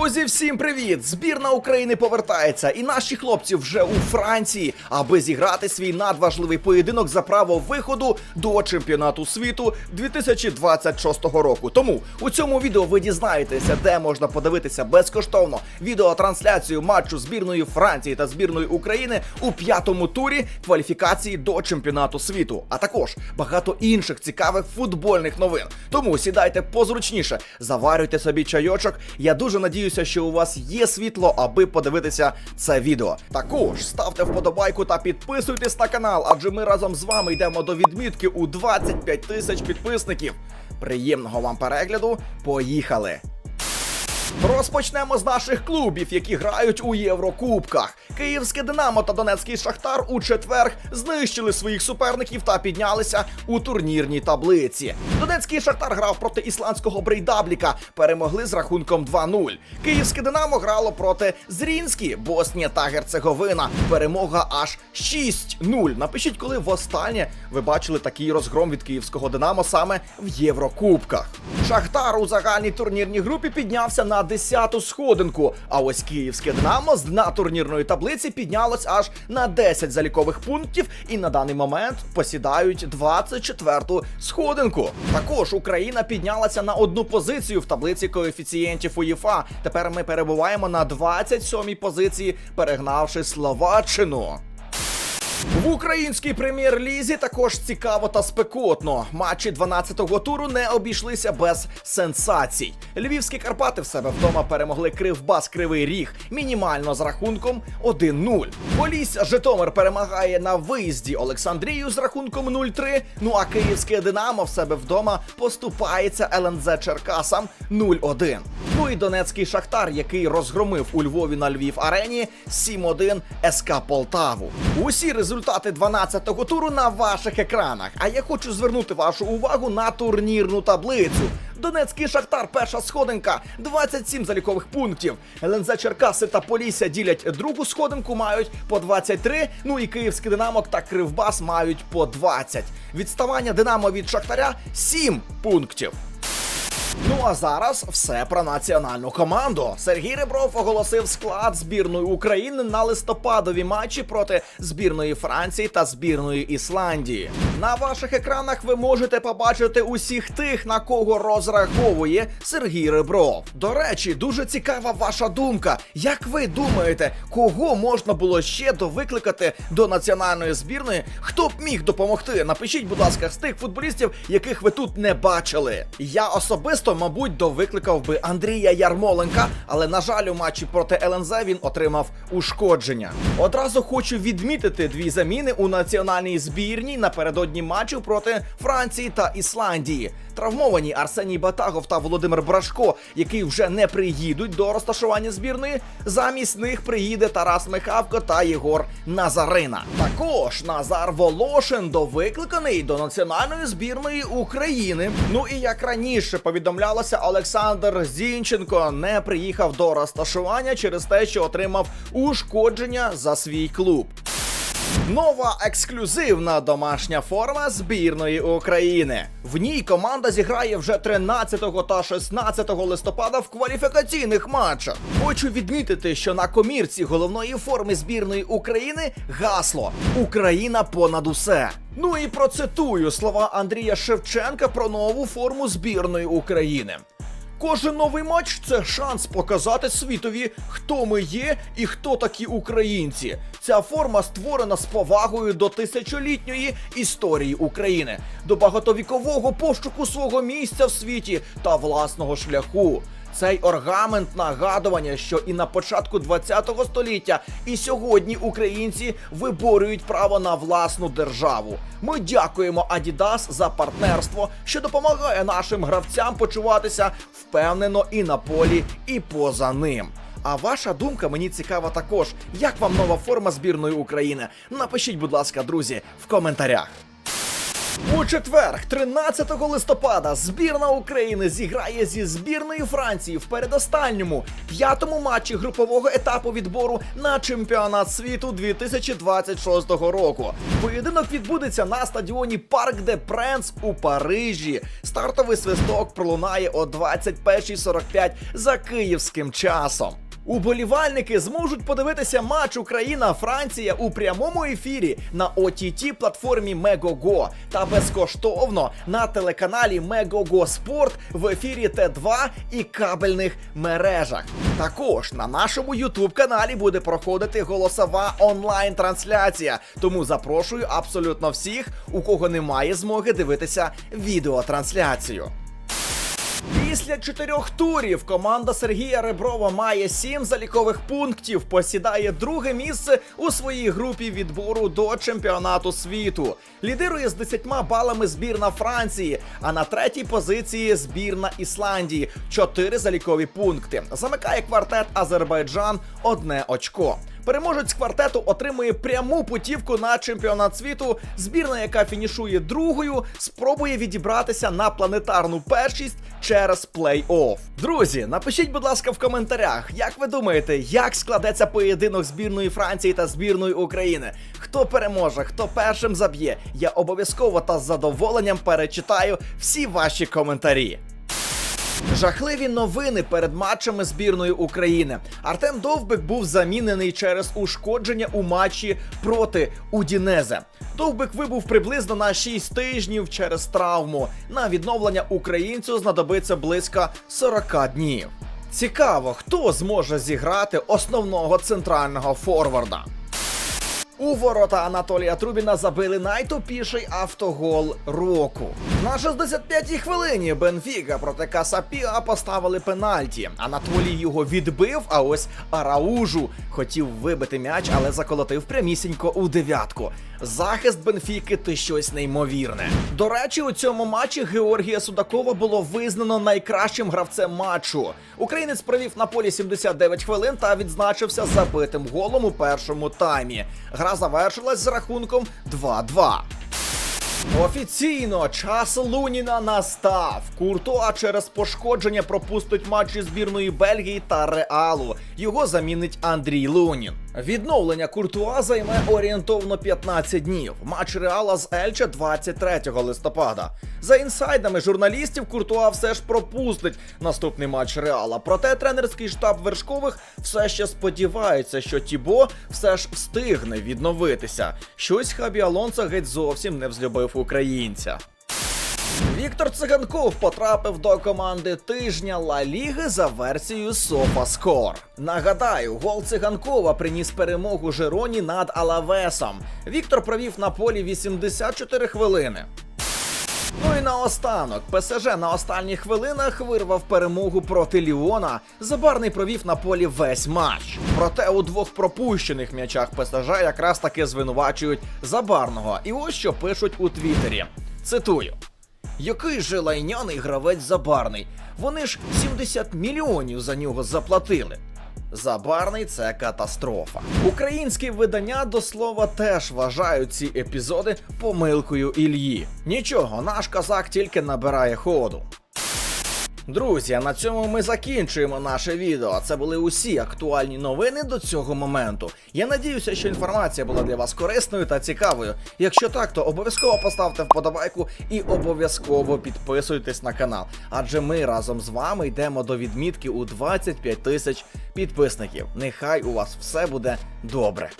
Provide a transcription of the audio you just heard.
Друзі, всім привіт! Збірна України повертається, і наші хлопці вже у Франції, аби зіграти свій надважливий поєдинок за право виходу до чемпіонату світу 2026 року. Тому у цьому відео ви дізнаєтеся, де можна подивитися безкоштовно відеотрансляцію матчу збірної Франції та збірної України у п'ятому турі кваліфікації до чемпіонату світу, а також багато інших цікавих футбольних новин. Тому сідайте позручніше, заварюйте собі чайочок. Я дуже надіюся, що у вас є світло, аби подивитися це відео. Також ставте вподобайку та підписуйтесь на канал, адже ми разом з вами йдемо до відмітки у 25 тисяч підписників. Приємного вам перегляду. Поїхали! Розпочнемо з наших клубів, які грають у Єврокубках. Київське Динамо та Донецький Шахтар у четвер знищили своїх суперників та піднялися у турнірній таблиці. Донецький Шахтар грав проти ісландського Брейдабліка, перемогли з рахунком 2-0. Київське Динамо грало проти Зрінські, Боснія та Герцеговина. Перемога аж 6-0. Напишіть, коли востаннє ви бачили такий розгром від київського Динамо саме в Єврокубках. Шахтар у загальній турнірній групі піднявся на 10-ту сходинку. А ось київське Динамо з дна турнірної таблиці піднялось аж на 10 залікових пунктів і на даний момент посідають 24-ту сходинку. Також Україна піднялася на одну позицію в таблиці коефіцієнтів УЄФА. Тепер ми перебуваємо на 27-й позиції, перегнавши Словаччину. В українській прем'єр-лізі також цікаво та спекотно. Матчі 12-го туру не обійшлися без сенсацій. Львівські Карпати в себе вдома перемогли Кривбас Кривий Ріг мінімально з рахунком 1-0. Полісся Житомир перемагає на виїзді Олександрію з рахунком 0-3. Ну а київське Динамо в себе вдома поступається ЛНЗ Черкасам 0-1. Ну і Донецький Шахтар, який розгромив у Львові на Львів арені 7-1 СК Полтаву. Усі результати 12-го туру на ваших екранах. А я хочу звернути вашу увагу на турнірну таблицю. Донецький Шахтар, перша сходинка, 27 залікових пунктів. ЛНЗ Черкаси та Полісся ділять другу сходинку, мають по 23. Ну і Київський Динамо та Кривбас мають по 20. Відставання Динамо від Шахтаря 7 пунктів. Ну а зараз все про національну команду. Сергій Ребров оголосив склад збірної України на листопадові матчі проти збірної Франції та збірної Ісландії. На ваших екранах ви можете побачити усіх тих, на кого розраховує Сергій Ребров. До речі, дуже цікава ваша думка. Як ви думаєте, кого можна було ще довикликати до національної збірної? Хто б міг допомогти? Напишіть, будь ласка, з тих футболістів, яких ви тут не бачили. Я особисто, мабуть, довикликав би Андрія Ярмоленка, але на жаль, у матчі проти ЛНЗ він отримав ушкодження. Одразу хочу відмітити дві заміни у національній збірній напередодні матчу проти Франції та Ісландії. Травмовані Арсеній Батагов та Володимир Брашко, які вже не приїдуть до розташування збірної. Замість них приїде Тарас Михавко та Єгор Назарина. Також Назар Волошин довикликаний до національної збірної України. Ну і як раніше повідомлялося, Олександр Зінченко не приїхав до розташування через те, що отримав ушкодження за свій клуб. Нова ексклюзивна домашня форма збірної України. В ній команда зіграє вже 13 та 16 листопада в кваліфікаційних матчах. Хочу відмітити, що на комірці головної форми збірної України гасло Україна понад усе. Ну і процитую слова Андрія Шевченка про нову форму збірної України. Кожен новий матч це шанс показати світові, хто ми є і хто такі українці. Ця форма створена з повагою до тисячолітньої історії України, до багатовікового пошуку свого місця в світі та власного шляху. Цей оргамент нагадування, що і на початку ХХ століття, і сьогодні українці виборюють право на власну державу. Ми дякуємо Adidas за партнерство, що допомагає нашим гравцям почуватися впевнено і на полі, і поза ним. А ваша думка мені цікава також. Як вам нова форма збірної України? Напишіть, будь ласка, друзі, в коментарях. У четвер, 13 листопада, збірна України зіграє зі збірною Франції в передостанньому п'ятому матчі групового етапу відбору на чемпіонат світу 2026 року. Поєдинок відбудеться на стадіоні Парк де Пренс у Парижі. Стартовий свисток пролунає о 21.45 за київським часом. Уболівальники зможуть подивитися матч Україна-Франція у прямому ефірі на ott платформі Megogo та безкоштовно на телеканалі Megogo Спорт в ефірі Т2 і кабельних мережах. Також на нашому youtube каналі буде проходити голосова онлайн-трансляція. Тому запрошую абсолютно всіх, у кого немає змоги дивитися відеотрансляцію. Після чотирьох турів команда Сергія Реброва має сім залікових пунктів, посідає друге місце у своїй групі відбору до чемпіонату світу. Лідирує з 10 балами збірна Франції, а на третій позиції збірна Ісландії. Чотири залікові пункти. Замикає квартет Азербайджан одне очко. Переможець квартету отримує пряму путівку на чемпіонат світу. Збірна, яка фінішує другою, спробує відібратися на планетарну першість через плей-офф. Друзі, напишіть, будь ласка, в коментарях, як ви думаєте, як складеться поєдинок збірної Франції та збірної України? Хто переможе, хто першим заб'є? Я обов'язково та з задоволенням перечитаю всі ваші коментарі. Жахливі новини перед матчами збірної України. Артем Довбик був замінений через ушкодження у матчі проти Удінезе. Довбик вибув приблизно на 6 тижнів через травму. На відновлення українцю знадобиться близько 40 днів. Цікаво, хто зможе зіграти основного центрального форварда. У ворота Анатолія Трубіна забили найтупіший автогол року. На 65-й хвилині Бенфіка проти Касапіа поставили пенальті. Анатолій його відбив, а ось Араужу хотів вибити м'яч, але заколотив прямісінько у дев'ятку. Захист Бенфіки ти щось неймовірне. До речі, у цьому матчі Георгія Судакова було визнано найкращим гравцем матчу. Українець провів на полі 79 хвилин та відзначився забитим голом у першому таймі. Гра завершилась з рахунком 2-2. Офіційно час Луніна настав. Куртуа через пошкодження пропустить матчі збірної Бельгії та Реалу. Його замінить Андрій Лунін. Відновлення Куртуа займе орієнтовно 15 днів. Матч Реала з Ельче 23 листопада. За інсайдами журналістів, Куртуа все ж пропустить наступний матч Реала. Проте тренерський штаб вершкових все ще сподівається, що Тібо все ж встигне відновитися. Щось Хабі Алонсо геть зовсім не взлюбив українця. Віктор Циганков потрапив до команди тижня Ла Ліги за версією SofaScore. Нагадаю, гол Циганкова приніс перемогу Жероні над Алавесом. Віктор провів на полі 84 хвилини. Ну і наостанок, ПСЖ на останніх хвилинах вирвав перемогу проти Ліона. Забарний провів на полі весь матч. Проте у двох пропущених м'ячах ПСЖ якраз таки звинувачують Забарного. І ось що пишуть у Твіттері. Цитую. Який же лайняний гравець забарний? Вони ж 70 мільйонів за нього заплатили. Забарний це катастрофа. Українські видання до слова теж вважають ці епізоди помилкою Ільї. Нічого, наш казак тільки набирає ходу. Друзі, на цьому ми закінчуємо наше відео. Це були усі актуальні новини до цього моменту. Я надіюся, що інформація була для вас корисною та цікавою. Якщо так, то обов'язково поставте вподобайку і обов'язково підписуйтесь на канал. Адже ми разом з вами йдемо до відмітки у 25 тисяч підписників. Нехай у вас все буде добре.